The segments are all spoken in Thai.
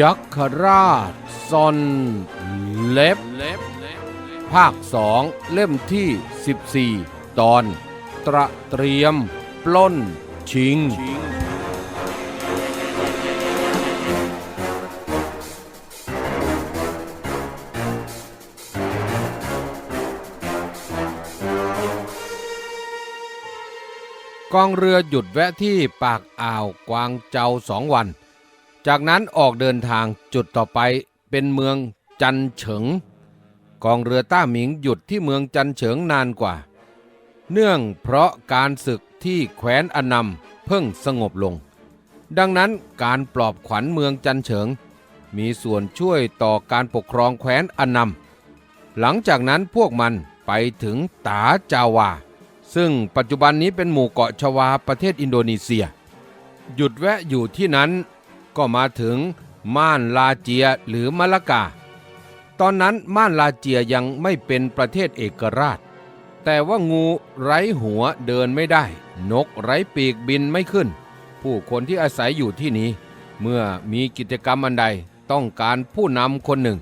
ยัคฆราชซอนเล็บ ภาคสองเล่มที่ 14 ตอน ตระเตรียม ปล้น ชิง กองเรือหยุดแวะที่ปากอ่าวกวางเจาสองวัน จากนั้นออกเดินทางจุดต่อไปเป็นเมืองจันเฉิง กองเรือต้าหมิงหยุดที่เมืองจันเฉิงนานกว่า เนื่องเพราะการศึกที่แคว้นอนำเพิ่งสงบลง ดังนั้นการปลอบขวัญเมืองจันเฉิง มีส่วนช่วยต่อการปกครองแคว้นอนำหลังจากนั้นพวกมันไปถึงตาจาวา ซึ่งปัจจุบันนี้เป็นหมู่เกาะชวาประเทศอินโดนีเซีย หยุดแวะอยู่ที่นั้น ก็มาถึงม่านลาเจียหรือมะละกา ตอนนั้นม่านลาเจียยังไม่เป็นประเทศเอกราช แต่ว่างูไร้หัวเดินไม่ได้ นกไร้ปีกบินไม่ขึ้น ผู้คนที่อาศัยอยู่ที่นี้ เมื่อมีกิจกรรมอันใดต้องการผู้นำคนหนึ่ง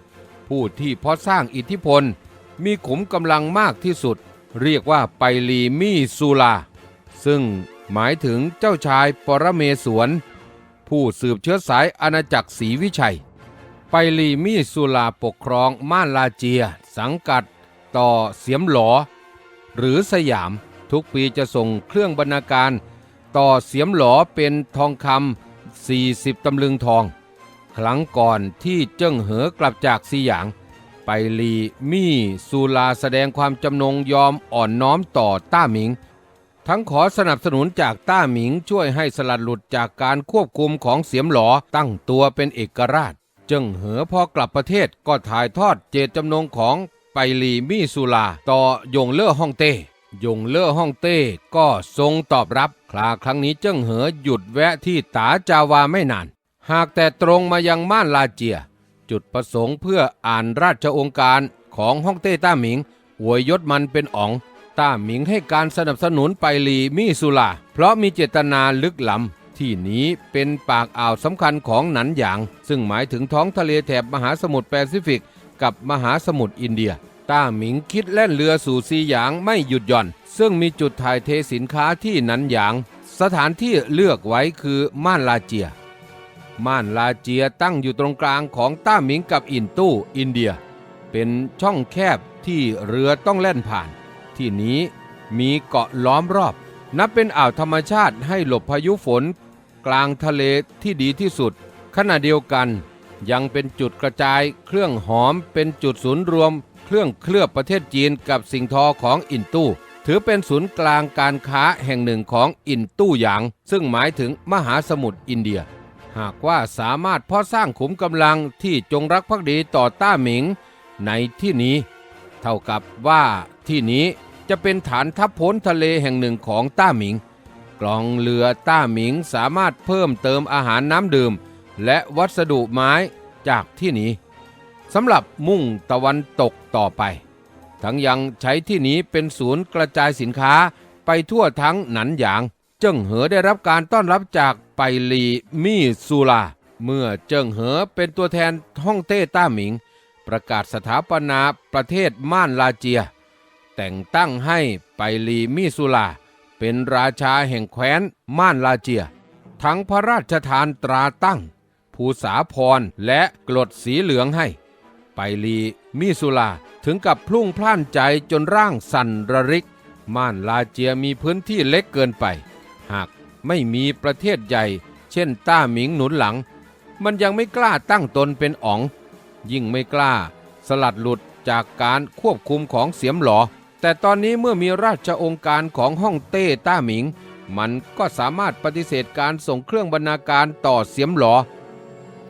ผู้ที่พอสร้างอิทธิพล มีขุมกำลังมากที่สุด เรียกว่าไปลีมีซูลา ซึ่งหมายถึงเจ้าชายปรเมศวร ผู้สืบเชื้อสายอาณาจักรศรีวิชัย ไปลีมีสุลาปกครองม่านลาเจีย สังกัดต่อเสียมหลอ หรือสยามทุกปีจะส่งเครื่องบรรณาการ ต่อเสียมหลอเป็นทองคำ40ตำลึงทอง ครั้งก่อนที่เจิ้งเหอกลับจากซีหยาง ไปลีมี่ซูลาแสดงความจำนงยอมอ่อนน้อมต่อต้าหมิง ทั้งขอสนับสนุนจากต้าหมิงช่วยให้สลัดหลุดจากการควบคุมของเสียมหลอตั้งตัวเป็นเอกราช เจิงเหอพอกลับประเทศก็ถ่ายทอดเจตจำนงของไปลีมี่ซูลาต่อยงเล่อฮ่องเต้ยงเล่อฮ่องเต้ก็ทรงตอบรับคลาครั้งนี้เจิ้งเหอหยุดแวะที่ตาจาวาไม่นาน หากแต่ตรงมายังม่านลาเจีย จุดประสงค์เพื่ออ่านราชองค์การของฮ่องเต้ต้าหมิงอวยยศมันเป็นอ๋อง ต้าหมิงให้การสนับสนุนไปลีมี่สุลาเพราะมีเจตนาลึกล้ำที่นี้เป็นปากอ่าวสำคัญของหนันหยาง ซึ่งหมายถึงท้องทะเลแถบมหาสมุทรแปซิฟิก กับมหาสมุทรอินเดีย ต้าหมิงคิดแล่นเรือสู่ซีหยางไม่หยุดหย่อน ซึ่งมีจุดถ่ายเทสินค้าที่หนันหยาง สถานที่เลือกไว้คือม่านลาเจีย ม่านลาเจียตั้งอยู่ตรงกลางของต้าหมิงกับอินตู้อินเดีย เป็นช่องแคบที่เรือต้องแล่นผ่าน ที่นี้มีเกาะล้อมรอบ นับเป็นอ่าวธรรมชาติให้หลบพายุฝน กลางทะเลที่ดีที่สุด ขณะเดียวกัน ยังเป็นจุดกระจายเครื่องหอมเป็นจุดศูนย์รวม เครื่องเคลือบประเทศจีนกับสิงทอของอินตู้ ถือเป็นศูนย์กลางการค้าแห่งหนึ่งของอินตู้หยาง ซึ่งหมายถึงมหาสมุทรอินเดีย หากว่าสามารถเพาะสร้างขุมกำลังที่จงรักภักดีต่อต้าหมิง ในที่นี้ เท่ากับว่าที่นี้ จะเป็นฐานทัพพ้นทะเลแห่งหนึ่งของต้าหมิง กล่องเรือต้าหมิงสามารถเพิ่มเติมอาหารน้ำดื่ม และวัสดุไม้จากที่นี้สำหรับมุ่งตะวันตกต่อไป ทั้งยังใช้ที่นี้เป็นศูนย์กระจายสินค้าไปทั่วทั้งหนันหยาง เจิ้งเหอได้รับการต้อนรับจากไปลีมี่ซูลา เมื่อเจิ้งเหอเป็นตัวแทนฮ่องเต้ต้าหมิง ประกาศสถาปนาประเทศม่านลาเจีย แต่งตั้งให้ไปลีมิสุลา เป็นราชาแห่งแคว้นม่านลาเจีย ทั้งพระราชทานตราตั้ง ภูษาพรและกรดสีเหลืองให้ ไปลีมิสุลาถึงกับพลุ่งพล่านใจจนร่างสั่นระริก ม่านลาเจียมีพื้นที่เล็กเกินไป หากไม่มีประเทศใหญ่ เช่นต้าหมิงหนุนหลัง มันยังไม่กล้าตั้งตนเป็นอ๋อง ยิ่งไม่กล้า สลัดหลุดจากการควบคุมของเสียมหลอ แต่ตอนนี้เมื่อมีราชองค์การของฮ่องเต้ต้าหมิง มันก็สามารถปฏิเสธการส่งเครื่องบรรณาการต่อเสียมหลอ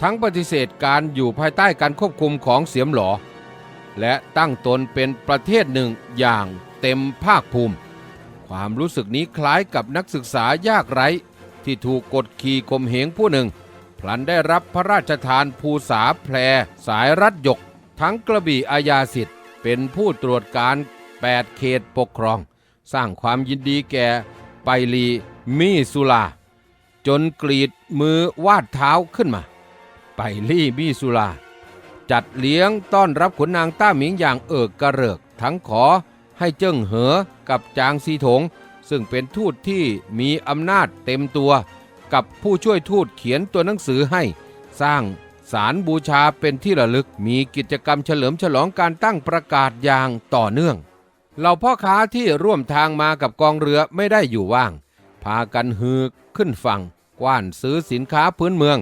ทั้งปฏิเสธการอยู่ภายใต้การควบคุมของเสียมหลอ และตั้งตนเป็นประเทศหนึ่งอย่างเต็มภาคภูมิ ความรู้สึกนี้คล้ายกับนักศึกษายากไร้ ที่ถูกกดขี่ข่มเหงผู้หนึ่ง พลันได้รับพระราชทานภูษาแพรสายรัดหยก ทั้งกระบี่อาญาสิทธิ์เป็นผู้ตรวจการ 8 เขตปกครอง สร้างความยินดีแก่ไปลีมีสุลา จนกรีดมือวาดเท้าขึ้นมา ไปลี่มีสุลา จัดเลี้ยงต้อนรับขุนนางต้าหมิงอย่างเอิกกระเริก ทั้งขอให้เจิ้งเหอกับจางซีถง ซึ่งเป็นทูตที่มีอำนาจเต็มตัว กับผู้ช่วยทูตเขียนตัวหนังสือให้ สร้างสารบูชาเป็นที่ระลึกมีกิจกรรมเฉลิมฉลองการตั้งประกาศอย่างต่อเนื่อง เหล่าพ่อค้าที่ร่วมทางมากับกองเรือไม่ได้อยู่ว่าง พากันฮือขึ้นฝั่งกว้านซื้อสินค้าพื้นเมือง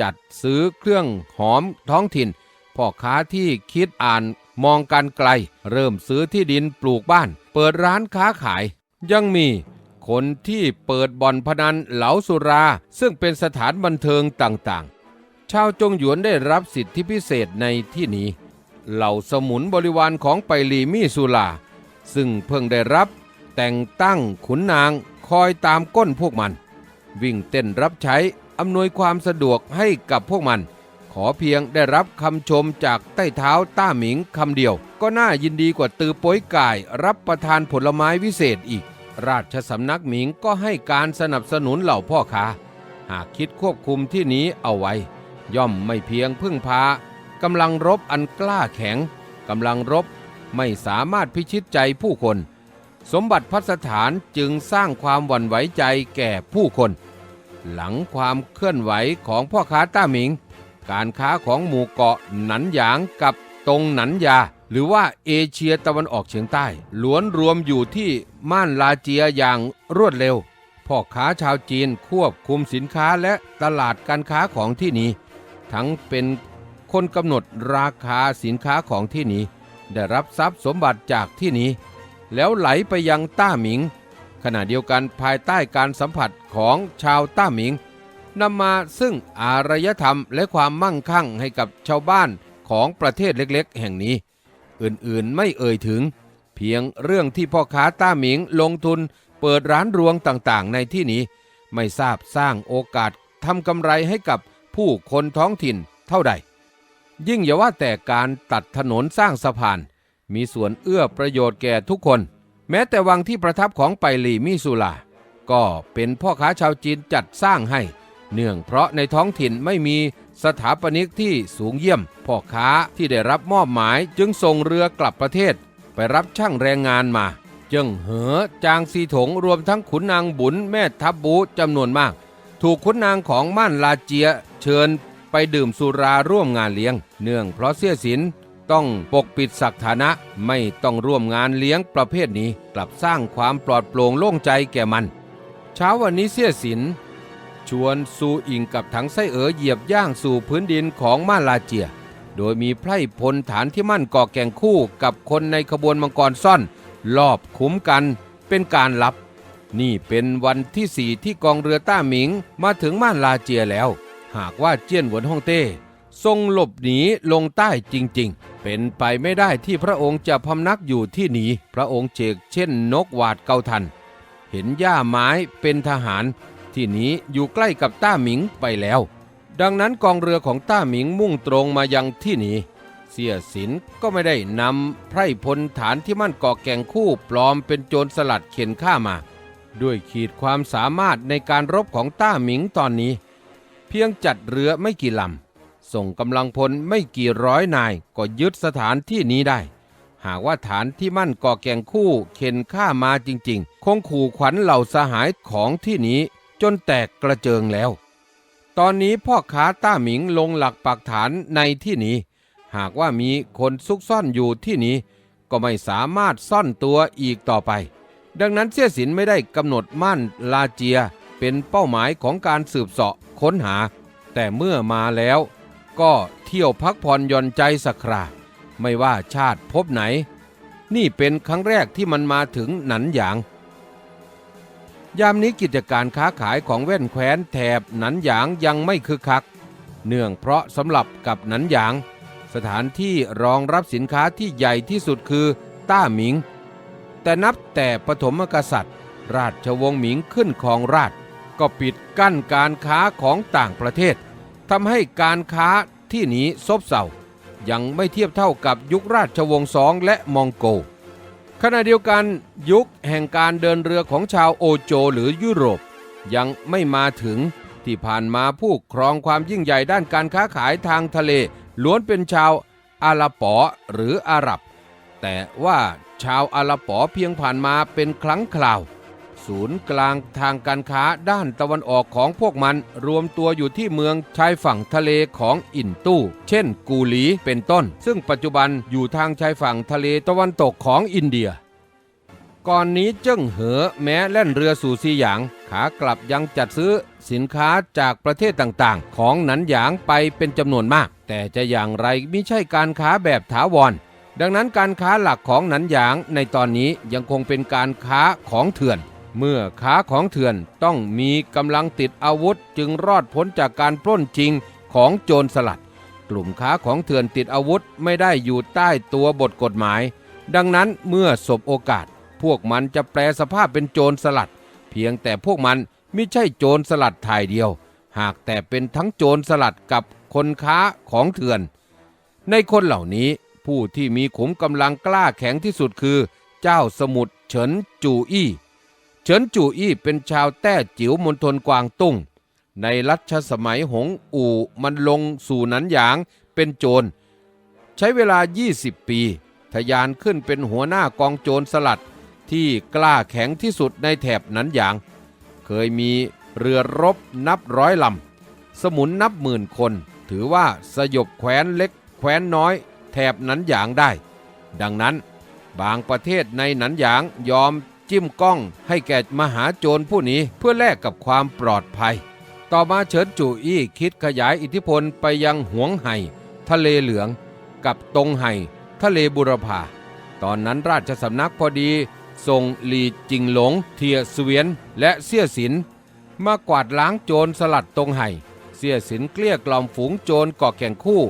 จัดซื้อเครื่องหอมท้องถิ่น พ่อค้าที่คิดอ่านมองกันไกล เริ่มซื้อที่ดินปลูกบ้าน เปิดร้านค้าขาย ยังมีคนที่เปิดบ่อนพนันเหลาสุรา ซึ่งเป็นสถานบันเทิงต่างๆ ชาวจงหยวนได้รับสิทธิพิเศษในที่นี้ เหล่าสมุนบริวารของไปรีมี่สุลา ซึ่งเพิ่งได้รับแต่งตั้งขุนนางคอยตามก้นพวกมัน วิ่งเต้นรับใช้อำนวยความสะดวกให้กับพวกมัน ขอเพียงได้รับคำชมจากใต้เท้าต้าหมิงคำเดียว ก็น่ายินดีกว่าตือป้ยก่ายรับประทานผลไม้วิเศษอีก ราชสำนักหมิงก็ให้การสนับสนุนเหล่าพ่อค้าหากคิดควบคุมที่นี้เอาไว้ ย่อมไม่เพียงพึ่งพากำลังรบอันกล้าแข็งกำลังรบ ไม่สามารถพิชิตใจผู้คน สมบัติพัสถานจึงสร้างความหวั่นไหวใจแก่ผู้คน หลังความเคลื่อนไหวของพ่อค้าต้าหมิง การค้าของหมู่เกาะหนันหยางกับตรงหนันยา หรือว่าเอเชียตะวันออกเฉียงใต้ล้วนรวมอยู่ที่ม่านลาเจียอย่างรวดเร็วพ่อค้าชาวจีนควบคุมสินค้าและตลาดการค้าของที่นี้ ทั้งเป็นคนกำหนดราคาสินค้าของที่นี้ ได้รับทรัพย์สมบัติจากที่นี้ แล้วไหลไปยังต้าหมิง ขณะเดียวกันภายใต้การสัมผัสของชาวต้าหมิงนำมาซึ่งอารยธรรมและความมั่งคั่งให้กับชาวบ้านของประเทศเล็กๆ แห่งนี้ อื่นๆไม่เอ่ยถึง เพียงเรื่องที่พ่อค้าต้าหมิงลงทุนเปิดร้านรวงต่างๆ ในที่นี้ ไม่ทราบสร้างโอกาสทำกำไรให้กับผู้คนท้องถิ่นเท่าใด ยิ่งอย่าว่าแต่การตัดถนนสร้างสะพาน มีส่วนเอื้อประโยชน์แก่ทุกคน แม้แต่วังที่ประทับของไปหลีมิสุลา ก็เป็นพ่อค้าชาวจีนจัดสร้างให้ เนื่องเพราะในท้องถิ่นไม่มีสถาปนิกที่สูงเยี่ยม พ่อค้าที่ได้รับมอบหมายจึงส่งเรือกลับประเทศ ไปรับช่างแรงงานมา จึงเหอจางซีถงรวมทั้งขุนนางบุญแม่ทัพบูจำนวนมาก ถูกขุนนางของม่านลาเจียเชิญ ไปดื่มสุราร่วมงานเลี้ยง เนื่องเพราะเสียสินต้องปกปิดศักฐานะไม่ต้องร่วมงานเลี้ยงประเภทนี้ กลับสร้างความปลอดโปร่งโล่งใจแก่มัน เช้าวันนี้เสียสิน ชวนซูอิงกับถังไส้เอ๋อเหยียบย่างสู่พื้นดินของมาลาเจีย โดยมีไพร่พลฐานที่มั่นก่อแก่งคู่กับคนในขบวนมังกรซ่อน รอบคุ้มกันเป็นการลับ นี่เป็นวันที่สี่ที่กองเรือต้าหมิงมาถึงม่านลาเจียแล้ว หากว่าเจี้ยนหวนฮ่องเต้ทรงหลบหนีลงใต้จริง ๆ เป็นไปไม่ได้ที่พระองค์จะพำนักอยู่ที่นี้พระองค์เจกเช่นนกหวาดเกาทัน เห็นหญ้าไม้เป็นทหาร ที่นี้อยู่ใกล้กับต้าหมิงไปแล้ว ดังนั้นกองเรือของต้าหมิงมุ่งตรงมายังที่นี้เสียสินก็ไม่ได้นำไพร่พลฐานที่มั่นก่อแก่งคู่ปลอมเป็นโจรสลัดเข็นฆ่ามา ด้วยขีดความสามารถในการรบของต้าหมิงตอนนี้ เพียงจัดเรือไม่กี่ลำ ส่งกำลังพลไม่กี่ร้อยนายก็ยึดสถานที่นี้ได้ หากว่าฐานที่มั่นก่อแก่งคู่เข็นฆ่ามาจริง ๆ คงขู่ขวัญเหล่าสหายของที่นี้จนแตกกระเจิงแล้ว ตอนนี้พ่อค้าต้าหมิงลงหลักปักฐานในที่นี้ หากว่ามีคนซุกซ่อนอยู่ที่นี้ ก็ไม่สามารถซ่อนตัวอีกต่อไป ดังนั้นเสี้ยสินไม่ได้กำหนดมั่นลาเจีย เป็นเป้าหมายของการสืบเสาะค้นหา แต่เมื่อมาแล้ว ก็เที่ยวพักผ่อนหย่อนใจสักคราไม่ว่าชาติพบไหน นี่เป็นครั้งแรกที่มันมาถึงหนันหยาง ยามนี้กิจการค้าขายของแว่นแคว้นแถบหนันหยางยังไม่คึกคัก เนื่องเพราะสำหรับกับหนันหยาง สถานที่รองรับสินค้าที่ใหญ่ที่สุดคือต้าหมิง แต่นับแต่ปฐมกษัตริย์ ราชวงศ์หมิงขึ้นครองราช ก็ปิดกั้นการค้าของต่างประเทศทำให้การค้าที่นี้ซบเซายังไม่เทียบเท่ากับยุคราชวงศ์สองและมองโก ขณะเดียวกันยุคแห่งการเดินเรือของชาวโอโจหรือยุโรป ยังไม่มาถึงที่ผ่านมาผู้ครองความยิ่งใหญ่ด้านการค้าขายทางทะเลล้วนเป็นชาวอาลาปอหรืออาหรับ แต่ว่าชาวอาลาปอเพียงผ่านมาเป็นครั้งคราว ศูนย์กลางทางการค้าด้านตะวันออกของพวกมัน รวมตัวอยู่ที่เมืองชายฝั่งทะเลของอินตู้ เช่น กูหลีเป็นต้น ซึ่งปัจจุบันอยู่ทางชายฝั่งทะเลตะวันตกของอินเดีย ก่อนนี้เจิ้งเหอแม้แล่นเรือสู่ซีหยาง ขากลับยังจัดซื้อสินค้าจากประเทศต่างๆ ของหนันหยางไปเป็นจำนวนมาก แต่จะอย่างไรไม่ใช่การค้าแบบถาวรดังนั้นการค้าหลักของหนันหยางในตอนนี้ยังคงเป็นการค้าของเถื่อน เมื่อค้าของเถื่อนต้องมีกำลังติดอาวุธจึงรอดพ้นจากการปล้นจริงของโจรสลัด กลุ่มค้าของเถื่อนติดอาวุธไม่ได้อยู่ใต้ตัวบทกฎหมาย ดังนั้นเมื่อสบโอกาส พวกมันจะแปลสภาพเป็นโจรสลัด เพียงแต่พวกมันไม่ใช่โจรสลัดถ่ายเดียว หากแต่เป็นทั้งโจรสลัดกับคนค้าของเถื่อน ในคนเหล่านี้ผู้ที่มีขุมกำลังกล้าแข็งที่สุดคือ เจ้าสมุทรเฉินจูอี้ ฉินจู่อี้เป็นชาวแต้จิ๋วมณฑลกวางตุ้ง ในรัชสมัยหงอู่มันลงสู่หนันหยางเป็นโจร ใช้เวลา 20 ปีทะยานขึ้นเป็นหัวหน้ากองโจรสลัดที่กล้าแข็งที่สุดในแถบหนันหยาง เคยมีเรือรบนับร้อยลำ สมุนนับหมื่นคน ถือว่าสยบแคว้นเล็กแคว้นน้อย แถบหนันหยางได้ ดังนั้นบางประเทศในหนันหยางยอม จิ้มกล้อง ให้แก่มหาโจรผู้นี้เพื่อแลกกับความปลอดภัย ต่อมาเฉินจู่อี้คิดขยายอิทธิพลไปยังหวงไห่ ทะเลเหลือง กับตงไห่ ทะเลบุรพาตอนนั้นราชสำนักพอดีส่งหลีจิงหลง เทียเสวียนและเสี่ยสิน มากวาดล้างโจรสลัดตรงไห่ เสี่ยสินเกลี้ยกล่อมฝูงโจรก่อแข่งคู่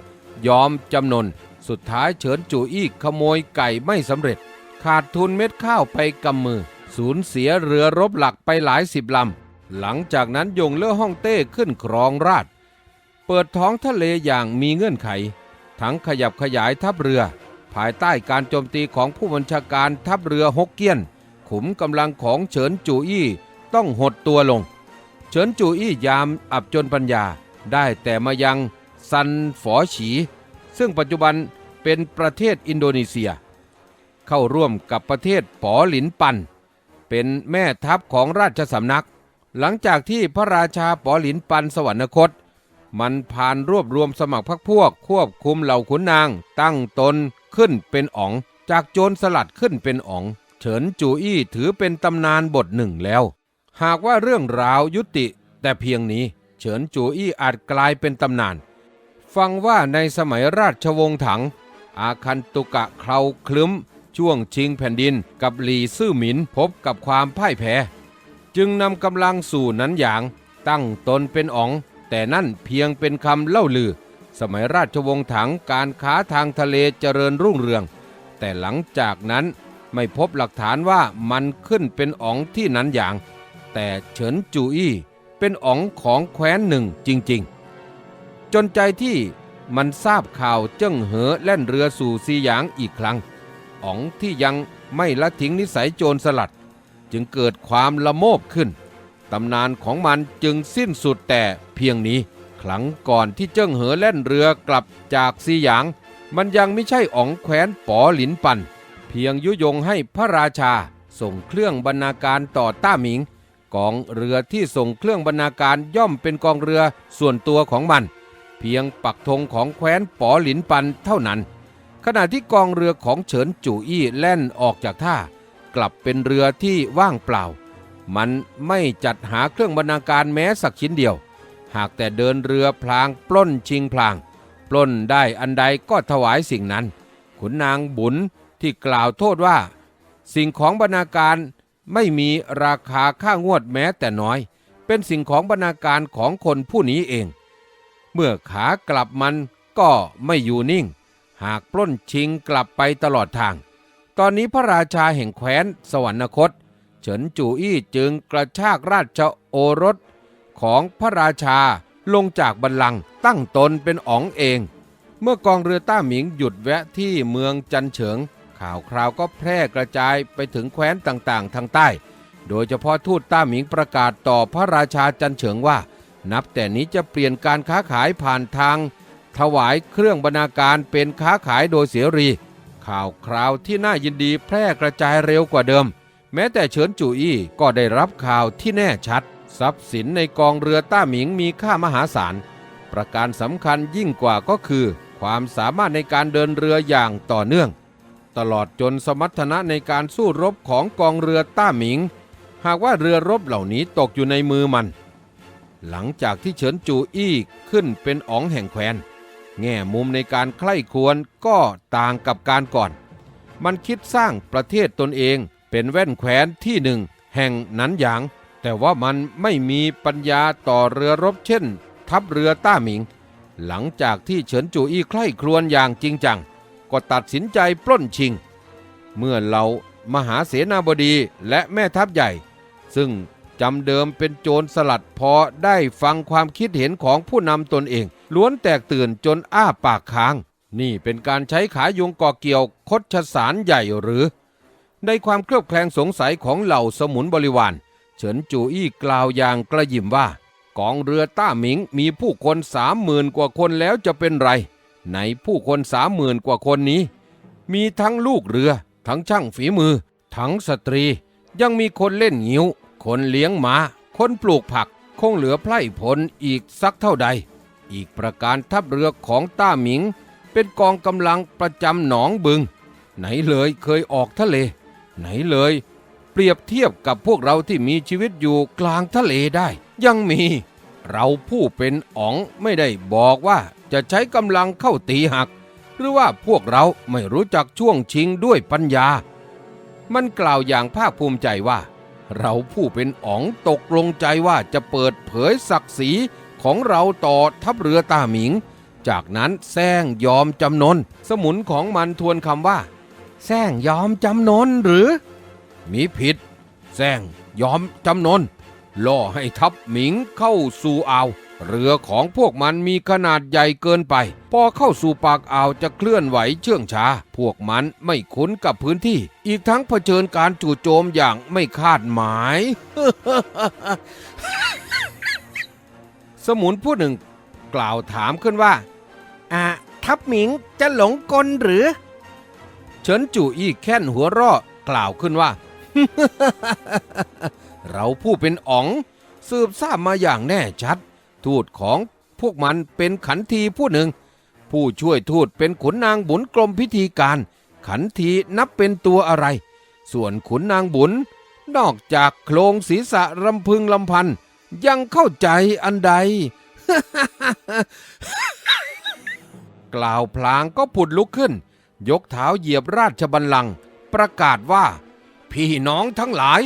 ยอมจำนน สุดท้ายเฉินจู่อี้ขโมยไก่ไม่สำเร็จ ขาดทุนเม็ดข้าวไปกำมือ สูญเสียเรือรบหลักไปหลายสิบลำ หลังจากนั้นยงเล่อฮ่องเต้ขึ้นครองราช เปิดท้องทะเลอย่างมีเงื่อนไข ทั้งขยับขยายทัพเรือ ภายใต้การโจมตีของผู้บัญชาการทัพเรือฮกเกี้ยน ขุมกำลังของเฉินจูอี้ต้องหดตัวลง เฉินจูอี้ยามอับจนปัญญาได้แต่มายังซันฝอฉี ซึ่งปัจจุบันเป็นประเทศอินโดนีเซีย เข้าร่วมกับประเทศป๋อหลินปัน เป็นแม่ทัพของราชสำนัก หลังจากที่พระราชาป๋อหลินปันสวรรคต มันผ่านรวบรวมสมัครพรรคพวก ควบคุมเหล่าขุนนาง ตั้งตนขึ้นเป็นอ๋อง จากโจรสลัดขึ้นเป็นอ๋อง เฉินจูอี้ถือเป็นตำนานบทหนึ่งแล้ว หากว่าเรื่องราวยุติ แต่เพียงนี้เฉินจูอี้อาจกลายเป็นตำนาน ฟังว่าในสมัยราชวงศ์ถัง อาคันตุกะเคราคลึ้ม ช่วงชิงแผ่นดินกับหลีซื่อหมินพบกับความพ่ายแพ้ จึงนำกำลังสู่นั้นอย่าง ตั้งตนเป็นอ๋อง แต่นั่นเพียงเป็นคำเล่าลือ สมัยราชวงศ์ถังการค้าทางทะเลเจริญรุ่งเรือง แต่หลังจากนั้นไม่พบหลักฐานว่ามันขึ้นเป็นอ๋องที่นั้นอย่าง แต่เฉินจูอี้เป็นอ๋องของแคว้นหนึ่งจริง ๆ จนใจที่มันทราบข่าวเจิ้งเหอแล่นเรือสู่ซีหยางอีกครั้ง อ๋องที่ยังไม่ละทิ้งนิสัยโจรสลัด จึงเกิดความละโมบขึ้น ตำนานของมันจึงสิ้นสุดแต่เพียงนี้ ครั้งก่อนที่เจิ้งเหอแล่นเรือกลับจากซีหยาง มันยังไม่ใช่อ๋องแคว้นป๋อหลินปัน เพียงยุยงให้พระราชาส่งเครื่องบรรณาการต่อต้าหมิงกองเรือที่ส่งเครื่องบรรณาการย่อมเป็นกองเรือส่วนตัวของมัน เพียงปักธงของแคว้นป๋อหลินปันเท่านั้น ขณะที่กองเรือของเฉินจู่อี้แล่นออกจากท่า กลับเป็นเรือที่ว่างเปล่า มันไม่จัดหาเครื่องบรรณาการแม้สักชิ้นเดียว หากแต่เดินเรือพลางปล้นชิงพลาง ปล้นได้อันใดก็ถวายสิ่งนั้น ขุนนางบุญที่กล่าวโทษว่า สิ่งของบรรณาการไม่มีราคาค่างวดแม้แต่น้อย เป็นสิ่งของบรรณาการของคนผู้นี้เอง เมื่อขากลับมันก็ไม่อยู่นิ่ง หากปล้นชิงกลับไปตลอดทาง ตอนนี้พระราชาแห่งแคว้นสวรรคต เฉินจูอี้จึงกระชากราชโอรสของพระราชาลงจากบัลลังก์ตั้งตนเป็นอ๋องเอง เมื่อกองเรือต้าหมิงหยุดแวะที่เมืองจันเฉิง ข่าวคราวก็แพร่กระจายไปถึงแคว้นต่างๆ ทางใต้ โดยเฉพาะทูตต้าหมิงประกาศต่อพระราชาจันเฉิงว่า นับแต่นี้จะเปลี่ยนการค้าขายผ่านทาง ถวายเครื่องบรรณาการเป็นค้าขายโดยเสรี ข่าวคราวที่น่ายินดีแพร่กระจายเร็วกว่าเดิม แม้แต่เฉินจูอี้ก็ได้รับข่าวที่แน่ชัด ทรัพย์สินในกองเรือต้าหมิงมีค่ามหาศาล ประการสำคัญยิ่งกว่าก็คือ ความสามารถในการเดินเรืออย่างต่อเนื่อง ตลอดจนสมรรถนะในการสู้รบของกองเรือต้าหมิง หากว่าเรือรบเหล่านี้ตกอยู่ในมือมัน หลังจากที่เฉินจูอี้ขึ้นเป็นอ๋องแห่งแคว้น แง่มุมในการใคร่ควญก็ต่างกับการก่อน มันคิดสร้างประเทศตนเองเป็นแว่นแคว้นที่หนึ่งแห่งนั้นหยาง แต่ว่ามันไม่มีปัญญาต่อเรือรบเช่น ทัพเรือต้าหมิง หลังจากที่เฉินจูอี้ใคร่ครวญอย่างจริงจัง ก็ตัดสินใจปล้นชิง เมื่อเรามหาเสนาบดีและแม่ทัพใหญ่ ซึ่งจำเดิมเป็นโจรสลัดพอได้ฟังความคิดเห็นของผู้นำตนเอง ล้วนแตกตื่นจนอ้าปากค้าง นี่เป็นการใช้ขายุงก่อเกี่ยวคดชสารใหญ่หรือ ในความเคลือบแคลงสงสัยของเหล่าสมุนบริวารเฉินจูอี้กล่าวอย่างกระยิมว่า กองเรือต้าหมิงมีผู้คนสามหมื่นกว่าคนแล้วจะเป็นไร ในผู้คนสามหมื่นกว่าคนนี้ มีทั้งลูกเรือ ทั้งช่างฝีมือ ทั้งสตรี ยังมีคนเล่นงิ้ว คนเลี้ยงหมา คนปลูกผัก คงเหลือไพร่ผลอีกสักเท่าใด อีกประการทัพเรือของต้าหมิง เป็นกองกำลังประจำหนองบึง ไหนเลยเคยออกทะเล ไหนเลย เปรียบเทียบกับพวกเราที่มีชีวิตอยู่กลางทะเลได้ ยังมี เราผู้เป็นอ๋องไม่ได้บอกว่าจะใช้กำลังเข้าตีหัก หรือว่าพวกเราไม่รู้จักช่วงชิงด้วยปัญญา มันกล่าวอย่างภาคภูมิใจว่า เราผู้เป็นอ๋องตกลงใจว่าจะเปิดเผยศักดิ์ศรี ของเราต่อทัพเรือตาหมิง จากนั้นแซงยอมจำนน สมุนของมันทวนคำว่าแซงยอมจำนนหรือ มีผิดแซงยอมจำนน ล่อให้ทัพหมิงเข้าสู่อ่าว เรือของพวกมันมีขนาดใหญ่เกินไป พอเข้าสู่ปากอ่าวจะเคลื่อนไหวเชื่องช้า พวกมันไม่คุ้นกับพื้นที่ อีกทั้งเผชิญการจู่โจมอย่างไม่คาดหมาย สมุนผู้หนึ่งกล่าวถามขึ้นว่าอ่าทัพหมิงจะหลงกลหรือ เฉินจู่อี้แค่นหัวเราะกล่าวขึ้นว่า เราผู้เป็นอ๋อง สืบทราบมาอย่างแน่ชัด ทูตของพวกมันเป็นขันทีผู้หนึ่ง ผู้ช่วยทูตเป็นขุนนางบุญกรมพิธีการ ขันทีนับเป็นตัวอะไร ส่วนขุนนางบุญ นอกจากโครงศีรษะรำพึงลำพัน ยังเข้าใจอันใด กล่าวพลางก็ผุดลุกขึ้น ยกเท้าเหยียบราชบัลลังก์ประกาศว่า พี่น้องทั้งหลาย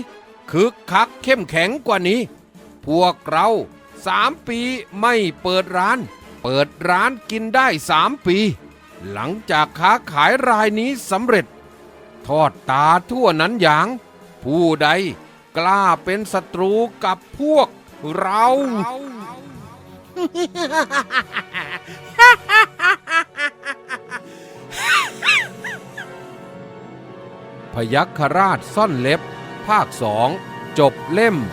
คึกคักเข้มแข็งกว่านี้ พวกเราสามปีไม่เปิดร้าน เปิดร้านกินได้สามปี หลังจากค้าขายรายนี้สำเร็จ ทอดตาทั่วนั้นอย่าง ผู้ใดกล้าเป็นศัตรูกับพวก เรา พยัคฆราชซ่อนเล็บ ภาคสอง จบเล่ม 14